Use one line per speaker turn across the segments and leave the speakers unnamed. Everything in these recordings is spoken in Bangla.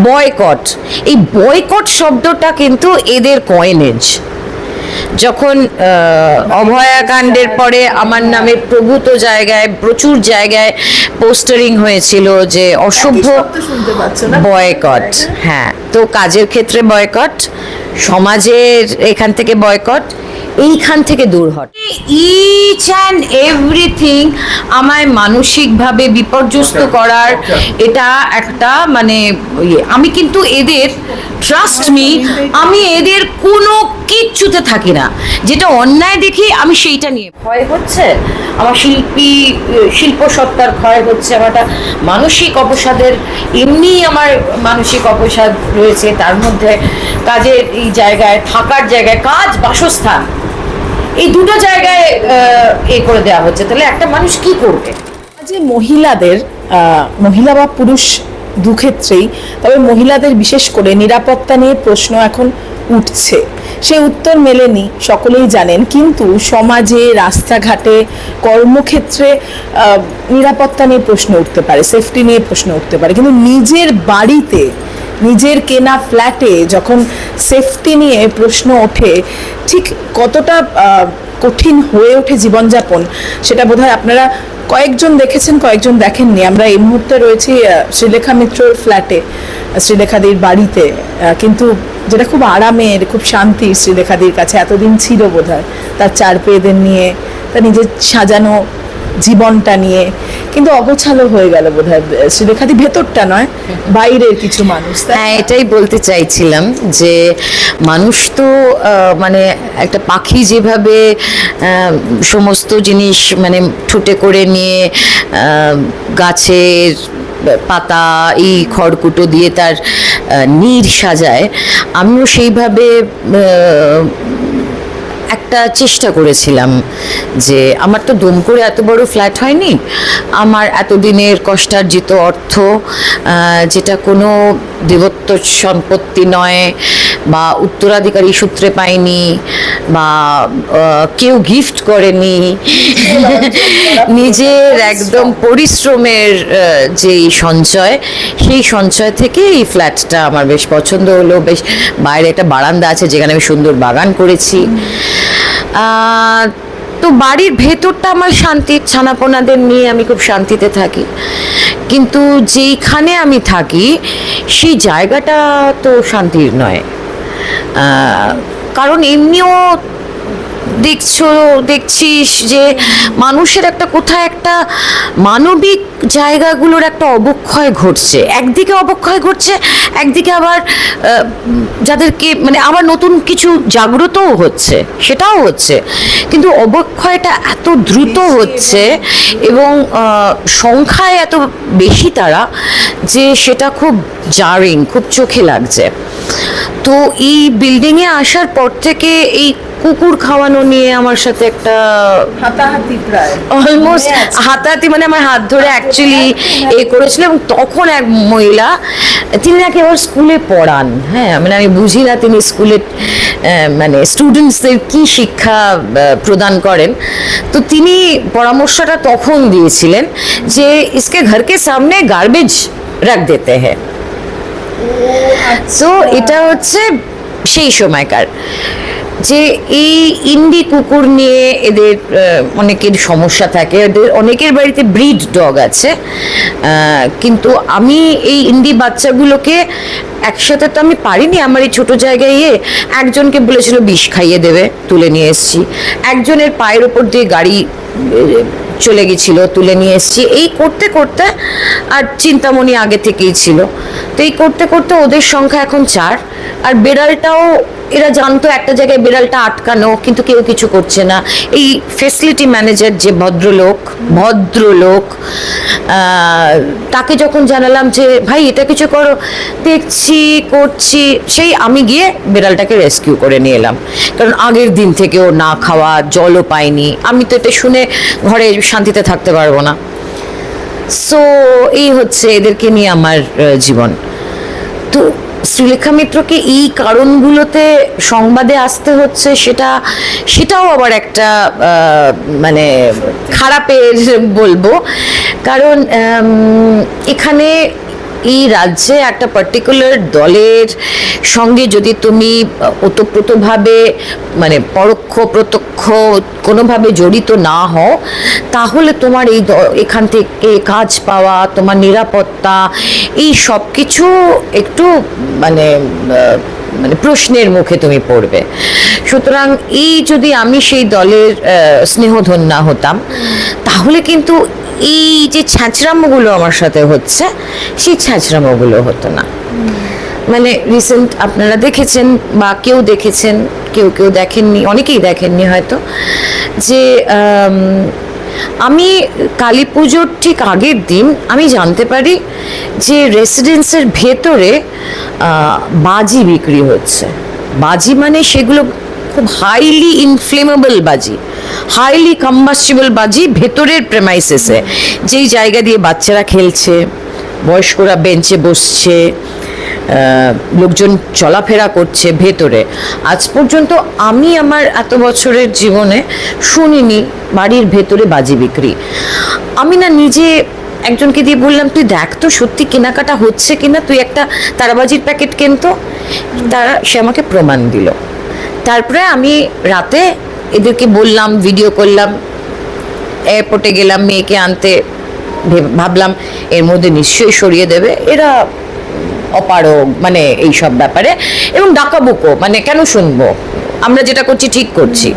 বয়কট এই বয়কট শব্দটা কিন্তু এদের কয়েনেজ যখন অভয়াকাণ্ডের পরে আমার নামে প্রভূত জায়গায় প্রচুর জায়গায় পোস্টারিং হয়েছিল যে অসভ্য বয়কট। হ্যাঁ তো কাজের ক্ষেত্রে বয়কট সমাজের এখান থেকে বয়কট এইখান থেকে দূর হট। ইচ অ্যান্ড এভরিথিং আমায় মানসিকভাবে বিপর্যস্ত করার এটা একটা মানে ইয়ে। আমি কিন্তু এদের ট্রাস্ট মি আমি এদের কোনো কিচ্ছুতে থাকি না। যেটা অন্যায় দেখি আমি সেইটা নিয়ে ভয় হচ্ছে। আমার শিল্পী, শিল্প সত্তার ক্ষয় হচ্ছে। আমার মানসিক অবসাদের, এমনি আমার মানসিক অবসাদ রয়েছে। তার মধ্যে কাজের এই জায়গায়, থাকার জায়গায়, কাজ, বাসস্থান, এই দুটো জায়গায় এ করে দেওয়া হচ্ছে। তাহলে একটা মানুষ কি করবে?
যে মহিলাদের মহিলা বা পুরুষ দুক্ষেত্রেই। তবে মহিলাদের বিশেষ করে নিরাপত্তা নিয়ে প্রশ্ন এখন উঠছে। সে উত্তর মেলেনি, সকলেই জানেন। কিন্তু সমাজে, রাস্তাঘাটে, কর্মক্ষেত্রে নিরাপত্তা নিয়ে প্রশ্ন উঠতে পারে সেফটি নিয়ে প্রশ্ন উঠতে পারে। কিন্তু নিজের বাড়িতে নিজের কেনা ফ্ল্যাটে যখন সেফটি নিয়ে প্রশ্ন ওঠে, ঠিক কতটা কঠিন হয়ে ওঠে জীবনযাপন, সেটা বোধহয় আপনারা কয়েকজন দেখেছেন, কয়েকজন দেখেননি। আমরা এই মুহূর্তে রয়েছি শ্রীলেখা মিত্রর ফ্ল্যাটে, শ্রীলেখাদির বাড়িতে কিন্তু যেটা খুব আরামের, খুব শান্তি শ্রীলেখাদির কাছে এতদিন ছিল বোধহয়। তার চার পেয়েদের নিয়ে, তার নিজের সাজানো জীবনটা নিয়ে, কিন্তু অগোছালো হয়ে গেল বোধহয় শ্রীলেখাদি ভেতরটা নয়, বাইরের কিছু মানুষ।
হ্যাঁ এটাই বলতে চাইছিলাম যে মানুষ তো মানে একটা পাখি যেভাবে সমস্ত জিনিস মানে ঠুটে করে নিয়ে গাছের পাতা, এই খড়কুটো দিয়ে তার নীড় সাজায়, আমিও সেইভাবে একটা চেষ্টা করেছিলাম যে আমার তো দম করে এত বড় ফ্ল্যাট হয়নি। আমার এতদিনের কষ্টার্জিত অর্থ যেটা কোনো দেবত্ব সম্পত্তি নয় বা উত্তরাধিকারী সূত্রে পাইনি বা কেউ গিফট করেনি। নিজের একদম পরিশ্রমের যেই সঞ্চয় সেই সঞ্চয় থেকে এই ফ্ল্যাটটা আমার বেশ পছন্দ হলো। বেশ বাইরে একটা বারান্দা আছে যেখানে আমি সুন্দর বাগান করেছি। তো বাড়ির ভেতরটা আমার শান্তির ছানাপোনাদের নিয়ে আমি খুব শান্তিতে থাকি। কিন্তু যেইখানে আমি থাকি, সেই জায়গাটা তো শান্তির নয়। কারণ এমনিও দেখছ, দেখছিস যে মানুষের একটা কোথায় একটা মানবিক জায়গাগুলোর একটা অবক্ষয় ঘটছে। একদিকে অবক্ষয় ঘটছে, একদিকে আবার যাদেরকে মানে আবার নতুন কিছু জাগ্রতও হচ্ছে সেটাও হচ্ছে। কিন্তু অবক্ষয়টা এত দ্রুত হচ্ছে এবং সংখ্যায় এত বেশি তারা যে সেটা খুব জারিং খুব চোখে লাগছে। তো এই বিল্ডিংয়ে আসার পর থেকে এই কুকুর খাওয়ানো নিয়ে আমার সাথে একটা
হাতাহাতি প্রায়।
অলমোস্ট হাতাহাতি মানে আমার হাত ধরে অ্যাকচুয়ালি এ করেছিল এবং তখন এক মহিলা তিনি নাকি আবার স্কুলে পড়ান। হ্যাঁ মানে আমি বুঝি না তিনি স্কুলে মানে স্টুডেন্টসদের কি শিক্ষা প্রদান করেন। তো তিনি পরামর্শটা তখন দিয়েছিলেন যে ইসকে ঘরকে সামনে গার্বেজ রাখ দিতে হ্যাঁ সো এটা হচ্ছে সেই সময়কার। যে এই ইন্ডি কুকুর নিয়ে এদের অনেকের সমস্যা থাকে। এদের অনেকের বাড়িতে ব্রিড ডগ আছে। কিন্তু আমি এই ইন্ডি বাচ্চাগুলোকে একসাথে তো আমি পারিনি। আমার এই ছোটো জায়গায় ইয়ে একজনকে বলেছিল, বিষ খাইয়ে দেবে, তুলে নিয়ে এসেছি। একজনের পায়ের ওপর দিয়ে গাড়ি চলে গেছিল, তুলে নিয়ে এসেছি। এই করতে করতে আর চিন্তামণি আগে থেকেই ছিল। তো এই করতে করতে ওদের সংখ্যা এখন চার। আর বেড়ালটাও এরা জানতো একটা জায়গায় বিড়ালটা আটকানো, কিন্তু কেউ কিছু করছে না। এই ফেসিলিটি ম্যানেজার যে ভদ্রলোক ভদ্রলোক তাকে যখন জানালাম যে, ভাই, এটা কিছু করো, দেখছি, করছি, সেই আমি গিয়ে বিড়ালটাকে রেস্কিউ করে নিয়ে এলাম। কারণ আগের দিন থেকে ও না খাওয়া, জলও পায়নি। আমি তো এটা শুনে ঘরে শান্তিতে থাকতে পারব না। সো এই হচ্ছে এদেরকে নিয়ে আমার জীবন। তো শ্রীলেখা মিত্রকে এই কারণগুলোতে সংবাদে আসতে হচ্ছে, সেটা, সেটাও আবার একটা মানে খারাপের বলব। কারণ এখানে এই রাজ্যে একটা পার্টিকুলার দলের সঙ্গে যদি তুমি ওতপ্রোতভাবে মানে পরোক্ষ, প্রত্যক্ষ কোনোভাবে জড়িত না হও, তাহলে তোমার এই এখান থেকে কাজ পাওয়া, তোমার নিরাপত্তা, এই সব কিছু একটু মানে মানে প্রশ্নের মুখে তুমি পড়বে। সুতরাং এই যদি আমি সেই দলের স্নেহধন্যা হতাম, তাহলে কিন্তু এই যে ছ্যাঁচড়ামোগুলো আমার সাথে হচ্ছে, সেই ছ্যাঁচড়ামোগুলো হতো না। মানে রিসেন্ট আপনারা দেখেছেন বা কেউ দেখেছেন, কেউ কেউ দেখেননি, অনেকেই দেখেননি হয়তো, যে আমি কালী পুজোর ঠিক আগের দিন আমি জানতে পারি যে রেসিডেন্সের ভেতরে বাজি বিক্রি হচ্ছে। বাজি মানে সেগুলো খুব হাইলি ইনফ্লেমেবল বাজি। হাইলি কম্বাস্টিবল বাজি ভেতরের প্রেমাইসেসে যেই জায়গা দিয়ে বাচ্চারা খেলছে, বয়স্করা বেঞ্চে বসছে লোকজন চলাফেরা করছে ভেতরে। আজ পর্যন্ত আমি আমার এত বছরের জীবনে শুনিনি বাড়ির ভেতরে বাজি বিক্রি। আমি না নিজে একজনকে দিয়ে বললাম, তুই দেখ তো সত্যি কেনাকাটা হচ্ছে কিনা, তুই একটা তারাবাজির প্যাকেট কেনতো তারা, সে আমাকে প্রমাণ দিল। তারপরে আমি রাতে এদেরকে বললাম ভিডিও করলাম এয়ারপোর্টে গেলাম, মেয়েকে আনতে ভাবলাম এর মধ্যে নিশ্চয়ই সরিয়ে দেবে। এরা অপারগ মানে এই সব ব্যাপারে, এবং ডাকাবুকো মানে কেন শুনব? আমরা যেটা করছি ঠিক করছি।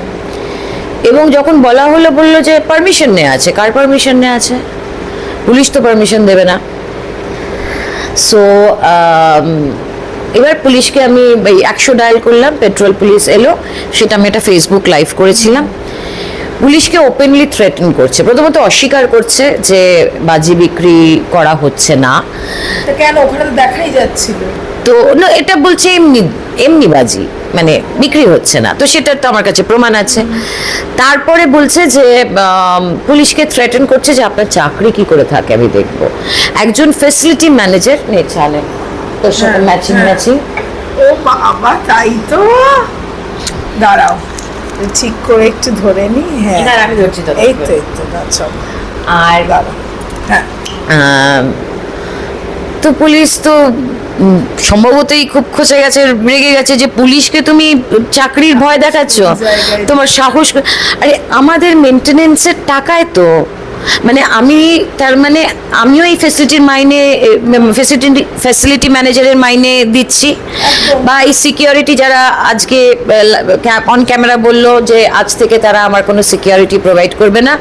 এবং যখন বলা হলো, বলল যে পারমিশন নেওয়া আছে। কার পারমিশন নেওয়া আছে? পুলিশ তো পারমিশন দেবে না। সো এবার পুলিশকে আমি এই একশো ডায়াল করলাম পেট্রোল পুলিশ এলো, সেটা আমি একটা ফেসবুক লাইভ করেছিলাম। পুলিশকে ওপেনলি থ্রেটেন করছে, প্রথমত অস্বীকার করছে যে বাজি বিক্রি করা হচ্ছে না।
কেন? ওখানে দেখাই যাচ্ছিল।
তো না এটা বলছে এমনি এমনি বাজি মানে বিক্রি হচ্ছে না। তো সেটা তো আমার কাছে প্রমাণ আছে। তারপরে বলছে যে পুলিশকে থ্রেটেন করছে যে আপনার চাকরি কি করে থাকে আমি দেখব। একজন ফেসিলিটি ম্যানেজার নে চালে। তোর সাথে ম্যাচিং। ম্যাচিং
ও বাবা তাই তো। দাঁড়াও ঠিক করে একটু ধরে নি হ্যাঁ।
আমি ধরছি তো
এই তো এই তো
আর
হ্যাঁ।
তো পুলিশ তো সম্ভবতই খুব খসে গেছে রেগে গেছে যে পুলিশকে তুমি চাকরির ভয় দেখাচ্ছ। তোমার সাহস আরে আমাদের মেনটেনেন্সের টাকায় তো। মানে আমি তার মানে আমিও এই ফেসিলিটির মাইনে ফেসিলিটি ফ্যাসিলিটি ম্যানেজারের মাইনে দিচ্ছি। বা এই সিকিউরিটি যারা আজকে অন ক্যামেরা বলল যে আজ থেকে তারা আমার কোনো সিকিউরিটি প্রোভাইড করবে না।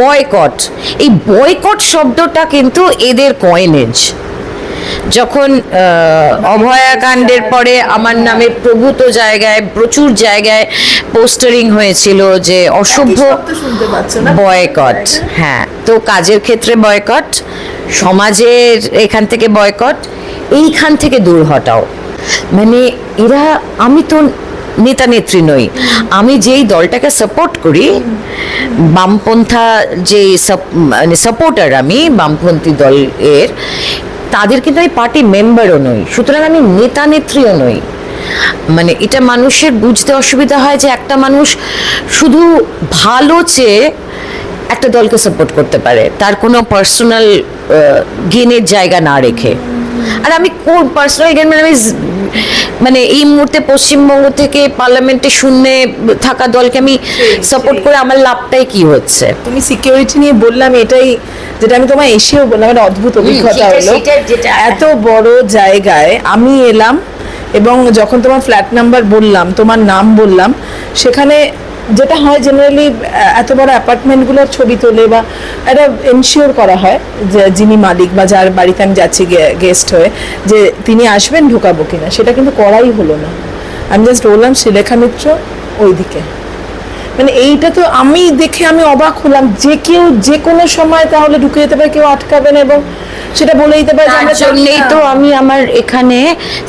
বয়কট এই বয়কট শব্দটা কিন্তু এদের কয়েনেজ যখন অভয়াকাণ্ডের পরে আমার নামে প্রভূত জায়গায় প্রচুর জায়গায় পোস্টারিং হয়েছিল যে অসভ্য? বয়কট। হ্যাঁ তো কাজের ক্ষেত্রে বয়কট সমাজের এখান থেকে বয়কট এইখান থেকে দূর হটাও। মানে এরা আমি তো নেতা নেত্রী নই। আমি যেই দলটাকে সাপোর্ট করি বামপন্থা যে মানে সাপোর্টার আমি বামপন্থী দল এর তাদের কিন্তু আমি পার্টি মেম্বারও নই, সুতরাং আমি নেতা নেত্রীও নই। মানে এটা মানুষের বুঝতে অসুবিধা হয় যে একটা মানুষ শুধু ভালো চেয়ে একটা দলকে সাপোর্ট করতে পারে, তার কোনো পার্সোনাল গেনের জায়গা না রেখে। আর আমি কোন পার্সোনাল গেন মানে আমি মানে এই মুহূর্তে পশ্চিমবঙ্গ থেকে পার্লামেন্টে শূন্যে থাকা দলকে আমি সাপোর্ট করে আমার লাভটাই কি হচ্ছে?
তুমি সিকিউরিটি নিয়ে বললাম এটাই যেটা আমি তোমায় এসেও বললাম একটা অদ্ভুত অভিজ্ঞতা হলো। এত বড় জায়গায় আমি এলাম এবং যখন তোমার ফ্ল্যাট নাম্বার বললাম তোমার নাম বললাম সেখানে যেটা হয় জেনারেলি এত বড় অ্যাপার্টমেন্টগুলোর ছবি তোলে বা একটা এনশিওর করা হয় যে যিনি মালিক বা যার বাড়িতে আমি যাচ্ছি গেস্ট হয়ে, যে তিনি আসবেন, ঢোকাবো কিনা, সেটা কিন্তু করাই হলো না। আমি জাস্ট বললাম শ্রীলেখা মিত্র, ওইদিকে। মানে এইটা তো আমি দেখে আমি অবাক হলাম যে কেউ যে কোনো সময় তাহলে ঢুকে যেতে পারে কেউ আটকাবে না এবং সেটা বলে দিতে পারে
তার জন্যই তো আমি আমার এখানে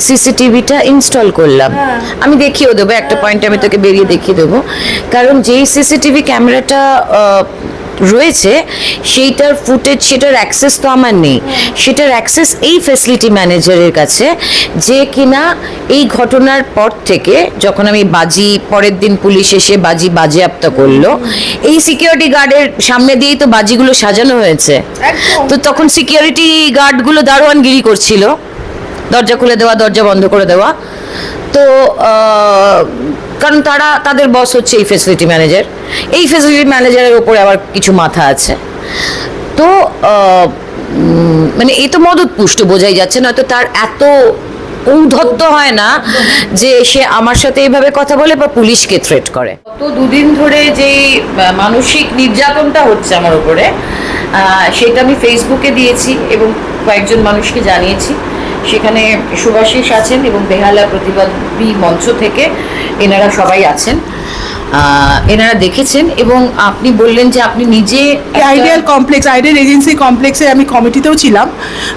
সিসিটিভিটা ইনস্টল করলাম।
হ্যাঁ।
আমি দেখিয়েও দেবো একটা পয়েন্ট আমি তোকে বেরিয়ে দেখিয়ে দেবো। কারণ যেই সিসিটিভি ক্যামেরাটা রয়েছে সেইটার ফুটেজ সেটার অ্যাক্সেস তো আমার নেই। সেটার অ্যাক্সেস এই ফ্যাসিলিটি ম্যানেজারের কাছে যে কিনা এই ঘটনার পর থেকে যখন আমি বাজি পরের দিন পুলিশ এসে বাজি বাজেয়াপ্ত করল এই সিকিউরিটি গার্ডের সামনে দিয়েই তো বাজিগুলো সাজানো হয়েছে। তো তখন সিকিউরিটি গার্ডগুলো দারোয়ানগিরি করছিল। দরজা খুলে দেওয়া দরজা বন্ধ করে দেওয়া। তো কারণ তারা, তাদের বস হচ্ছে এই ফেসিলিটি ম্যানেজার এই ফেসিলিটি ম্যানেজারের ওপরে আবার কিছু মাথা আছে। তো মানে এই তো মদত পুষ্ট, বোঝাই যাচ্ছে নয়তো তার এত ঔদ্ধত্য হয় না যে সে আমার সাথে এইভাবে কথা বলে বা পুলিশকে থ্রেট করে। গত দুদিন ধরে যে মানসিক নির্যাতনটা হচ্ছে আমার উপরে সেটা আমি ফেসবুকে দিয়েছি এবং কয়েকজন মানুষকে জানিয়েছি। সেখানে সুভাষিস আছেন এবং বেহালা প্রতিবাদী মঞ্চ থেকে এনারা সবাই আছেন। এনারা দেখেছেন এবং আপনি বললেন যে আপনি নিজে
আইডিয়াল কমপ্লেক্স আইডিয়াল এজেন্সি কমপ্লেক্সে আমি কমিটিতেও ছিলাম।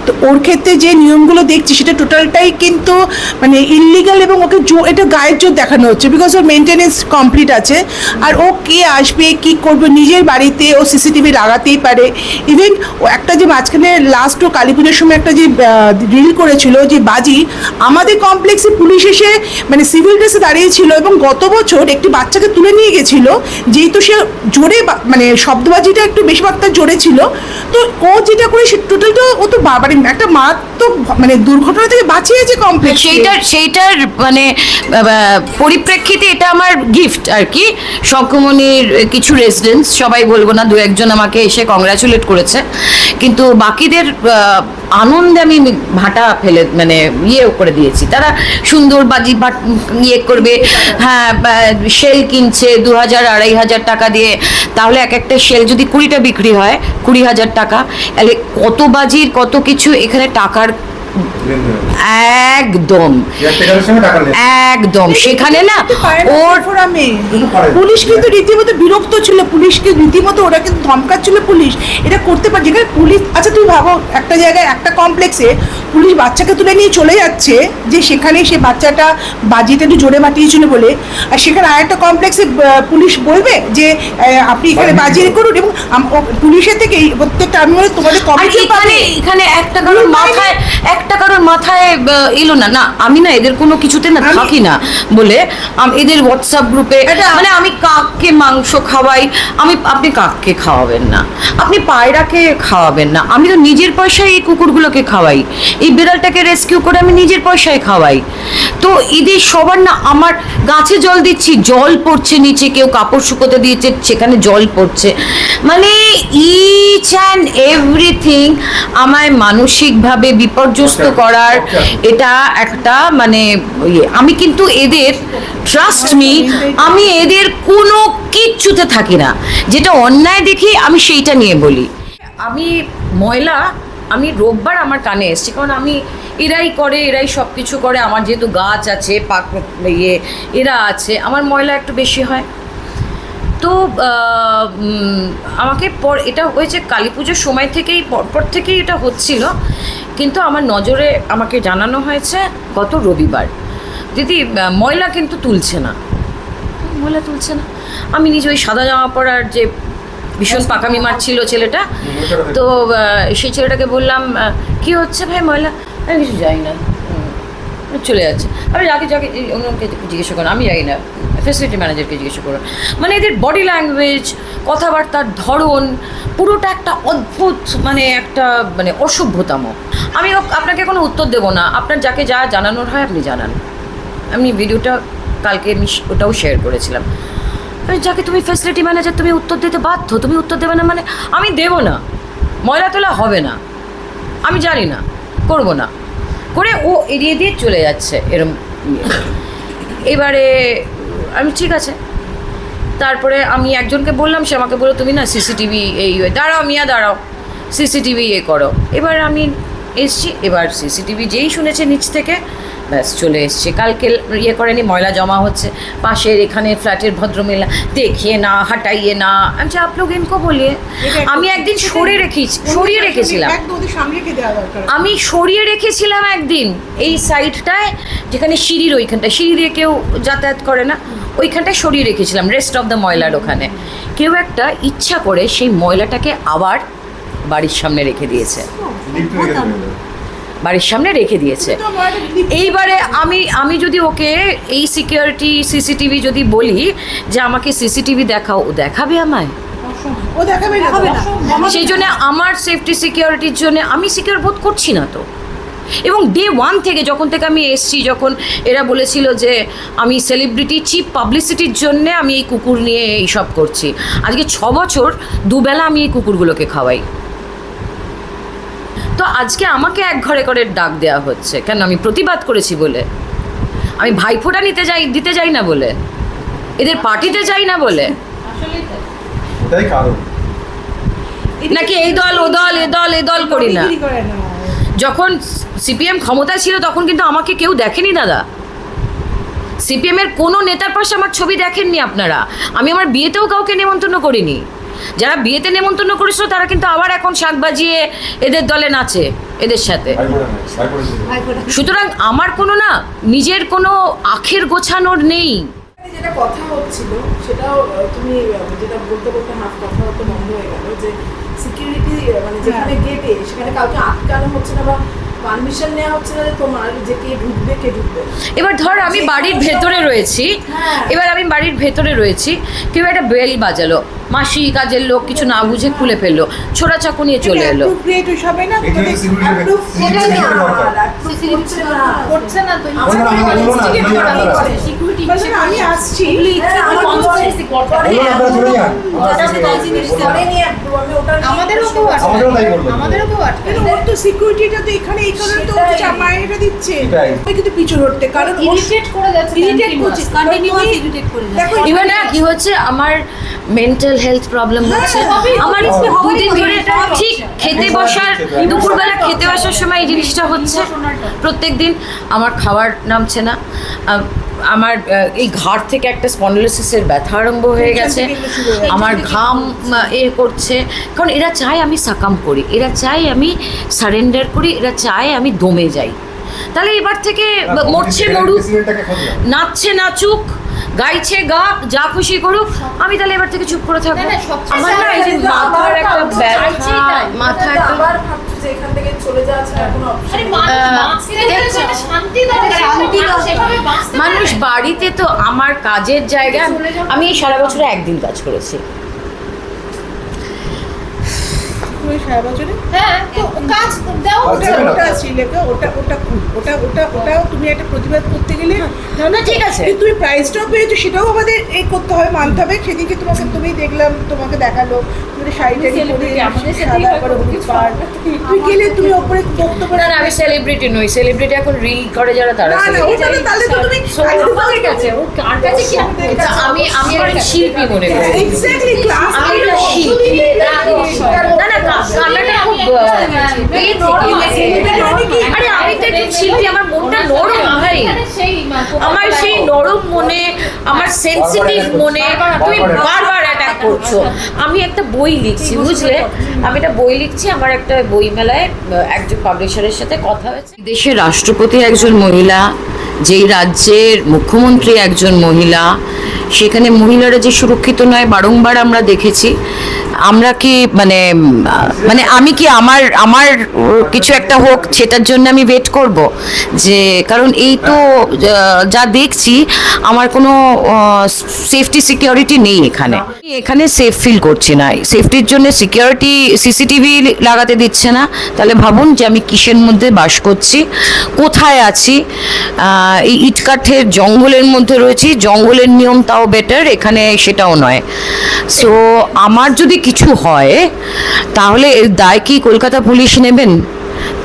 তো ওর ক্ষেত্রে যে নিয়মগুলো দেখছি সেটা টোটালটাই কিন্তু মানে ইললিগাল এবং ওকে জো- এটা গায়ের জোর দেখানো হচ্ছে বিকজ ওর মেনটেনেন্স কমপ্লিট আছে। আর ও কে আসবে কি করবে নিজের বাড়িতে ও সিসিটিভি লাগাতেই পারে। ইভেন ও একটা যে মাঝখানে লাস্ট ও কালী পুজোর সময় একটা যে রিল করেছিল যে বাজি আমাদের কমপ্লেক্সে পুলিশ এসে মানে সিভিল ড্রেসে দাঁড়িয়েছিল এবং গত বছর একটি বাচ্চাকে তুলে নিয়ে গেছিল, যেহেতু সে জোরে মানে শব্দবাজিটা একটু বেশি মাত্রা জোরে ছিল, তো ও যেটা করে সে টোটালটা ও তো বা- মানে একটা মা তো মানে দুর্ঘটনা থেকে বাঁচিয়েছে কমপ্লেক্স
সেইটার সেইটার মানে পরিপ্রেক্ষিতে এটা আমার গিফট আর কি। শঙ্কুমণির কিছু রেসিডেন্টস সবাই বলব না দু একজন আমাকে এসে কংগ্রাচুলেট করেছে। কিন্তু বাকিদের আনন্দে আমি ভাটা ফেলে মানে ইয়ে করে দিয়েছি। তারা সুন্দর বাজি ইয়ে করবে হ্যাঁ শেল কিনছে দু হাজার আড়াই হাজার টাকা দিয়ে তাহলে এক একটা শেল যদি কুড়িটা বিক্রি হয় কুড়ি হাজার টাকা তাহলে কত বাজির কত কিছু এখানে টাকার একদম। একদম। সেখানে না ওর।
পুলিশ কিন্তু রীতিমতো বিরক্ত ছিল পুলিশকে রীতিমতো ওরা কিন্তু ধমকাচ্ছিল পুলিশ। এটা করতে পারে যেখানে পুলিশ আচ্ছা ভাবো একটা জায়গায় একটা কমপ্লেক্সে পুলিশ বাচ্চাকে তুলে নিয়ে চলে যাচ্ছে যে সেখানে সে বাচ্চাটা বাজিতে একটু জোরে মাতিয়েছিল বলে। আর সেখানে আরেকটা কমপ্লেক্সে পুলিশ বলবে যে আপনি এখানে বাজি করুন এবং পুলিশের থেকে প্রত্যেকটা আমি বলি তোমাদের
এখানে এখানে একটা কারোর মাথায় একটা কারোর মাথায় এলো না। না আমি না এদের কোনো কিছুতে না থাকি না বলে এদের হোয়াটসঅ্যাপ গ্রুপে
এটা-
মানে আমি কাককে মাংস খাওয়াই। আমি আপনি কাককে খাওয়াবেন না। আপনি পায়রাকে খাওয়াবেন না। আমি তো নিজের পয়সায় এই কুকুরগুলোকে খাওয়াই। এই বিড়ালটাকে রেস্কিউ করে আমি নিজের পয়সায় খাওয়াই। তো এদের সবার না আমার গাছে জল দিচ্ছি জল পড়ছে নিচে কেউ কাপড় শুকোতে দিয়েছে সেখানে জল পড়ছে। মানে ইচ অ্যান্ড এভরিথিং আমায় মানসিকভাবে বিপর্যস্ত করার এটা একটা মানে ইয়ে। আমি কিন্তু এদের ট্রাস্ট মি আমি এদের কোনো কিচ্ছুতে থাকি না। যেটা অন্যায় দেখি আমি সেইটা নিয়ে বলি। আমি ময়লা আমি রোববার আমার কানে এসছি, কারণ আমি এরাই করে, এরাই সব কিছু করে, আমার যেহেতু গাছ আছে, পাক ইয়ে এরা আছে, আমার ময়লা একটু বেশি হয়। তো আমাকে পর, এটা হয়েছে কালী পুজোর সময় থেকেই পরপর থেকেই এটা হচ্ছিল, কিন্তু আমার নজরে আমাকে জানানো হয়েছে গত রবিবার। দিদি ময়লা কিন্তু তুলছে না। ময়লা তুলছে না। আমি নিজে ওই সাদা জামা পরার যে ভীষণ পাকামি মারছিল ছেলেটা। তো সেই ছেলেটাকে বললাম কি হচ্ছে ভাই ময়লা? আমি কিছু যাই না। চলে যাচ্ছে। আমি যাকে যাকে অন্যকে জিজ্ঞাসা করো আমি যাই না। ফেসিলিটি ম্যানেজারকে জিজ্ঞাসা করো মানে এদের বডি ল্যাঙ্গুয়েজ কথাবার্তার ধরন, পুরোটা একটা অদ্ভুত মানে একটা মানে অসভ্যতাম। আমি আপনাকে কোনো উত্তর দেবো না। আপনার যাকে যা জানানোর হয় আপনি জানান। আমি ভিডিওটা কালকে আমি ওটাও শেয়ার করেছিলাম। যাকে তুমি ফ্যাসিলিটি ম্যানেজার তুমি উত্তর দিতে বাধ্য, তুমি উত্তর দেবে না মানে আমি দেবো না। ময়লা তোলা হবে না। আমি জানি না, করব না। করে ও এড়িয়ে দিয়ে চলে যাচ্ছে এরম। এবারে আমি ঠিক আছে। তারপরে আমি একজনকে বললাম, সে আমাকে বলল, তুমি না সিসিটিভি এই দাঁড়াও মিয়া, দাঁড়াও। সিসিটিভি এ করো। এবার আমি এসছি, এবার সিসিটিভি যেই শুনেছে নিচ থেকে ব্যাস চলে এসছে। কালকে ইয়ে করেনি ময়লা জমা হচ্ছে। পাশের এখানে ফ্ল্যাটের ভদ্রমহিলা দেখিয়ে না হাটাইয়ে না। আমি আপ লোক ইনকো বলিয়ে? আমি একদিন সরে রেখেছি সরিয়ে রেখেছিলাম। আমি সরিয়ে রেখেছিলাম একদিন এই সাইডটায় যেখানে সিঁড়ির ওইখানটায় সিঁড়ি দিয়ে কেউ যাতায়াত করে না ওইখানটায় সরিয়ে রেখেছিলাম রেস্ট অফ দ্য ময়লার ওখানে। কেউ একটা ইচ্ছা করে সেই ময়লাটাকে আবার বাড়ির সামনে রেখে দিয়েছে। বাড়ির সামনে রেখে দিয়েছে। এইবারে আমি আমি যদি ওকে এই সিকিউরিটি সিসিটিভি যদি বলি যে আমাকে সিসিটিভি দেখাও ও দেখাবে আমায়?
ও দেখাবে
সেই জন্য আমার সেফটি সিকিউরিটির জন্য আমি সিকিউর বোধ করছি না তো। এবং ডে ওয়ান থেকে যখন থেকে আমি এসছি যখন এরা বলেছিল যে আমি সেলিব্রিটি চিপ পাবলিসিটির জন্য আমি এই কুকুর নিয়ে এইসব করছি। আজকে ছ বছর দুবেলা আমি এই কুকুরগুলোকে খাওয়াই। তো আজকে আমাকে এক ঘরে করে ডাক দেওয়া হচ্ছে। কেন আমি প্রতিবাদ করেছি বলে? আমি ভাইফোঁটা নিতে যাই দিতে যাই না বলে? এদের পার্টিতে যাই না বলে? নাকি এই দল ও দল এ দল এ দল করি না? যখন সিপিএম ক্ষমতায় ছিল তখন কিন্তু আমাকে কেউ দেখেনি দাদা। সিপিএম এর কোনো নেতার পাশে আমার ছবি দেখেননি আপনারা। আমি আমার বিয়েতেও কাউকে নেমন্তন্ন করিনি। যারা বিয়েতে নেমন্তন্ন করেছিল তারা কিন্তু আবার এখন শাক বাজিয়ে এদের দলে নাচে এদের সাথে। সুতরাং আমার কোনো না নিজের কোনো আখের গোছানোর নেই।
যেটা কথা হচ্ছিল সেটাও তুমি যেটা বলতে বলতে হাফ কথা হতে বন্ধ হয়ে গেল যে সিকিউরিটি মানে যেখানে গেটে সেখানে কাউকে আটকানো হচ্ছে না বা পারমিশন নেওয়া হচ্ছে না যে তোমার যে কে ঢুকবে কে ঢুকবে
এবার ধর আমি বাড়ির ভেতরে রয়েছি
হ্যাঁ।
এবার আমি বাড়ির ভেতরে রয়েছি কেউ একটা বেল বাজালো মাসি কাজের লোক কিছু না বুঝে খুলে ফেলল ছোড়া চাকু নিয়ে চলে এলো
আমি আসছি
হ্যাঁ,
আমাদেরও কেউ
আমাদেরও তাই বলবে।
আমাদেরও কেউ আটকে
ওর তো সিকিউরিটিটা তো এখানে এই কারণে তো
সেটাই।
চাপাইটা দিচ্ছে
সেটাই।
কিন্তু পিছু হটতে। কারণ
ইরিটেট করে যাচ্ছে
Irritate করছে।
কন্টিনিউয়াস ইরিটেট করে
দেখো,
যাচ্ছে
না কি হচ্ছে আমার মেন্টাল হেলথ প্রবলেম হচ্ছে। আমার দুদিন ধরে ঠিক খেতে বসার দুপুরবেলা খেতে বসার সময় এই জিনিসটা হচ্ছে। প্রত্যেক দিন আমার খাবার নামছে না। আমার এই ঘাড় থেকে একটা স্পন্ডলোসিসের ব্যথা আরম্ভ হয়ে গেছে। আমার ঘাম এ করছে। কারণ এরা চায় আমি সাকাম করি এরা চায় আমি সারেন্ডার করি এরা চায় আমি দমে যাই। তাহলে এবার থেকে মরছে মরুক। নাচছে নাচুক গাইছে গা যা খুশি করুক আমি তাহলে এবার থেকে চুপ করে থাকব। আমার না এই যে মাথার একটা ব্যথা মাথা একটা
যে এখান থেকে চলে যাওয়া ছাড়া কোনো?
মানুষ
বাড়িতে তো আমার কাজের জায়গা আমি সারা বছরে একদিন কাজ করেছি
ওই সারা বছরে?
হ্যাঁ তো কাজ দেওয়া
ওটা ওটা শ্রীলেখা ওটা ওটা ওটা ওটা ওটাও তুমি একটা প্রতিবাদ করতে গেলে না না
ঠিক আছে।
তুমি প্রাইজটাও পেয়েছ সেটাও আমাদের এই করতে হবে মানতে হবে। সেদিকে তোমাকে তুমি দেখলাম তোমাকে দেখাল। তুমি শাড়িটা পরে সাদা করে হলুদ
কিছু
গেলে তুমি ওপরে বক্তব্য
না আমি সেলিব্রিটি নই। সেলিব্রিটি এখন রিল করে যারা তারা
না না ওটা তাহলে তো তুমি
So,
কাছে ও কার কাছে কি
আমি আমি একজন শিল্পী মনে করি।
এক্স্যাক্টলি ক্লাস
আমি শিল্পী না না কা- খুব আহ, এ থেকে আরে আমি তো একজন শিল্পী আমার মনটা নরম ভাই। আমার সেই নরম মনে আমার সেনসিটিভ মনে তুমি বারবার অ্যাটাক করছ। আমি একটা বই লিখছি বুঝলে? আমি একটা বই লিখছি আমার একটা বই মেলায় একজন পাবলিশারের সাথে কথা হয়েছে। দেশের রাষ্ট্রপতি একজন মহিলা যেই রাজ্যের মুখ্যমন্ত্রী একজন মহিলা, সেখানে মহিলারা যে সুরক্ষিত নয় বারংবার আমরা দেখেছি। আমরা কি মানে মানে আমি কি আমার আমার কিছু একটা হোক, সেটার জন্য আমি ওয়েট করব? যে, কারণ এই তো যা দেখছি, আমার কোনো সেফটি সিকিউরিটি নেই এখানে। এখানে সেফ ফিল করছি না। সেফটির জন্য সিকিউরিটি সিসিটিভি লাগাতে দিচ্ছে না। তাহলে ভাবুন যে আমি কিসের মধ্যে বাস করছি, কোথায় আছি? এই ইটকাঠের জঙ্গলের মধ্যে রয়েছি। জঙ্গলের নিয়ম তাও বেটার এখানে সেটাও নয়। সো আমার যদি কিছু হয়, তাহলে এর দায় কি কলকাতা পুলিশ নেবেন?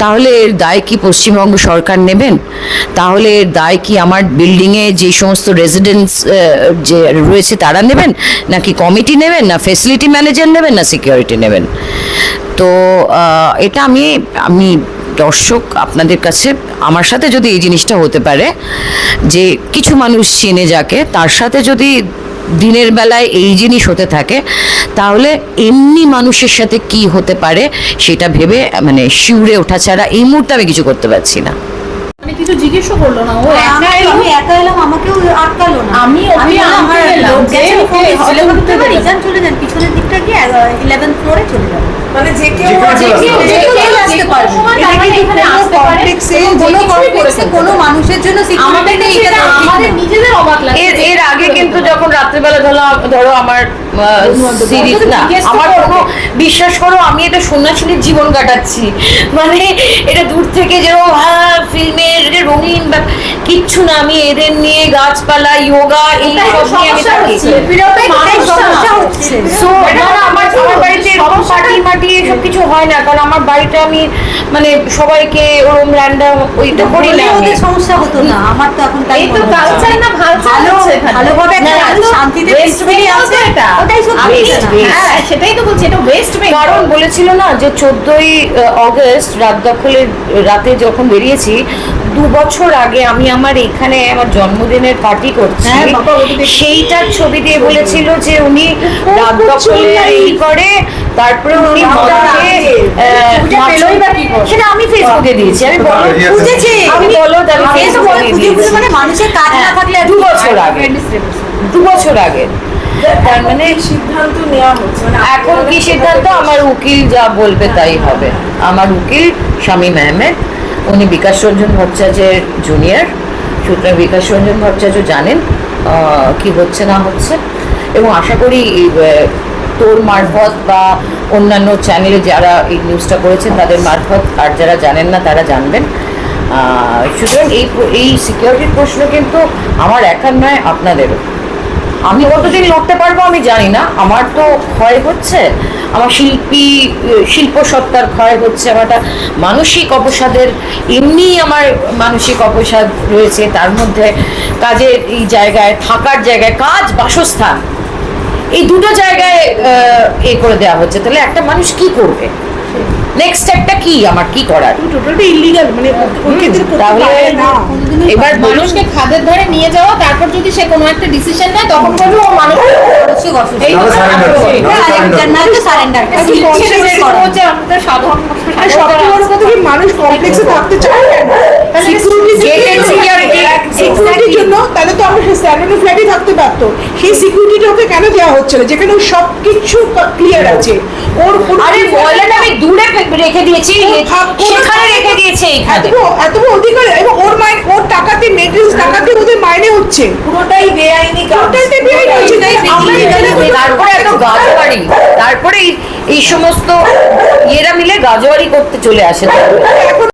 তাহলে এর দায় কি পশ্চিমবঙ্গ সরকার নেবেন? তাহলে এর দায় কি আমার বিল্ডিংয়ে যে সমস্ত রেসিডেন্টস যে রয়েছে তারা নেবেন? নাকি কমিটি নেবেন? না ফেসিলিটি ম্যানেজার নেবেন? না সিকিউরিটি নেবেন? তো এটা আমি আমি দর্শক আপনাদের কাছে আমার সাথে যদি এই জিনিসটা হতে পারে যে কিছু মানুষ চেনে যাকে তার সাথে যদি দিনের বেলায় এই জিনিস হতে থাকে তাহলে এমনি মানুষের সাথে কি হতে পারে সেটা ভেবে মানে শিউরে ওঠা ছাড়া এই মুহূর্তে আমি কিছু করতে পারছি না।
মানে কিছু জিজ্ঞেসও করল না ও একা
আমি- একা এলাম আমাকেও আটকালো না।
আমি ওকে
আমার লোক গেছে, ফোন এসেছিল,
হয়তো
বলতে
উঠতে
পারি,
দেবে।
যান চলে যান পিছনের দিকটা গিয়ে ইলেভেন ফ্লোরে চলে যাবেন
মানে যে কেউ
যে কেউ যে কেউ
আসতে
আসতে
পারবে।
পারবে এখানে
কোনো
আসতে পারে
কমপ্লেক্সে মানুষের জন্য
আমাদের। নিজেদের অবাক লাগে
এর এর আগে কিন্তু যখন রাত্রেবেলা ধরো ধরো আমার সিরিজ না আমার কোনো বিশ্বাস করো আমি এটা সন্ন্যাসীদের জীবন কাটাচ্ছি। মানে এটা দূর থেকে যেরকম হ্যাঁ ফিল্মের এটা রঙিন বা কিচ্ছু না আমি এদের নিয়ে গাছপালা যোগা এই সব নিয়ে আমি থাকি। আমার বাড়িতে এরকম পার্টি মাটি এসব কিছু হয় না কারণ আমার বাড়িতে আমি মানে সবাইকে ওরম র্যান্ডাম ওইটা করি না
সমস্যা হতো না আমার তো এখন তাই
তো কালচার না ভালো
ভালোভাবে শান্তিতে আছে।
এটা।
ওটাই
হ্যাঁ সেটাই তো বলছি এটা ওয়েস্ট
কারণ বলেছিল না যে চোদ্দই অগস্ট রাত দখলের রাতে যখন বেরিয়েছি দু বছর আগে আমি আমার এখানে আমার জন্মদিনের পার্টি করছি।
হ্যাঁ।
সেইটার ছবি দিয়ে বলেছিল যে উনি রাত দখলে এই করে তারপরে উনি? সেটা আমি ফেসবুকে দিয়েছি আমি।
বুঝেছি
আমি বলো আমি ফেসবুকে
মানে মানুষের কাজ না
হ্যাঁ,
থাকলে
দু বছর আগে। দু বছর আগে। মানে
সিদ্ধান্ত নেওয়া হচ্ছে। মানে
এখন কি সিদ্ধান্ত? আমার উকিল যা বলবে তাই হবে। আমার উকিল আহমেদ উনি বিকাশ রঞ্জন ভট্টাচার্যের জুনিয়র সুতরাং বিকাশ রঞ্জন ভট্টাচার্য জানেন কি হচ্ছে না হচ্ছে। এবং আশা করি তোর মারফত বা অন্যান্য চ্যানেলে যারা এই নিউজটা করেছেন তাদের মারফত আর যারা জানেন না তারা জানবেন। আহ, সুতরাং এই এই সিকিউরিটির প্রশ্ন কিন্তু আমার একার নয় আপনাদেরও। আমি কতদিন লড়তে পারব আমি জানি না। আমার তো ক্ষয় হচ্ছে। আমার শিল্পী, শিল্প সত্তার ক্ষয় হচ্ছে। আমার একটা মানসিক অবসাদের, এমনি আমার মানসিক অবসাদ রয়েছে। তার মধ্যে কাজের এই জায়গায়, থাকার জায়গায়, কাজ, বাসস্থান, এই দুটো জায়গায় এ করে দেওয়া হচ্ছে। তাহলে একটা মানুষ কি করবে? নেক্সট স্টেপটা কি? আমার কি করার?
টোটালটা ইলিগাল মানে
তাহলে
না।
এবার
মানুষকে খাদের ধারে নিয়ে যাওয়া তারপর যদি সে কোনো একটা ডিসিশন নেয় তখন বলব ও মানুষ
কমপ্লেক্সে থাকতে চায় কেন
Gated security,
সিকিউরিটির জন্য তাহলে তো আমরা সেই ফ্ল্যাটে থাকতে পারতো। সেই সিকিউরিটিটা ওকে কেন দেওয়া হচ্ছে না? যেখানে ওর সব কিছু ক্লিয়ার আছে। ওর
আরে বলেন আমি দূরে রেখে দিয়েছি। সেখানে রেখে দিয়েছে এইখানে
এত বড়- অধিকার এবং ওর মাইন ওর টাকাতে মেটেরিয়ালস টাকাতে ওদের মাইনে হচ্ছে।
পুরোটাই বেআইনি
ওটাতে বেআইনি হচ্ছে
তারপরে এত গাজবাড়ি তারপরে এই- এই সমস্ত ইয়েরা মিলে গাজোয়ারি করতে চলে আসে।
এখন